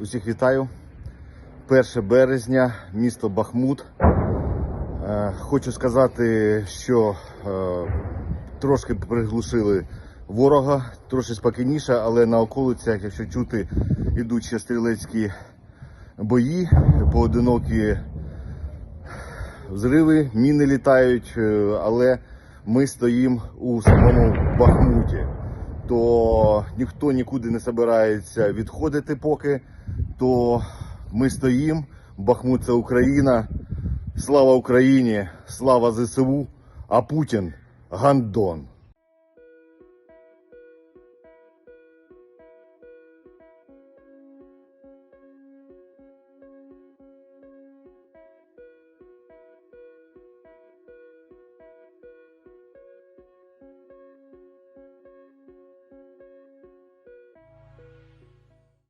Усіх вітаю. 1 березня, місто Бахмут. Е, Хочу сказати, що е, трошки приглушили ворога, трошки спокійніше, але на околицях, якщо чути, ідуть ще стрілецькі бої, поодинокі взриви, міни літають, е, але ми стоїмо у самому Бахмуті. То ніхто нікуди не збирається відходити поки, то ми стоїмо. Бахмут це Україна. Слава Україні, слава ЗСУ, а Путін гандон.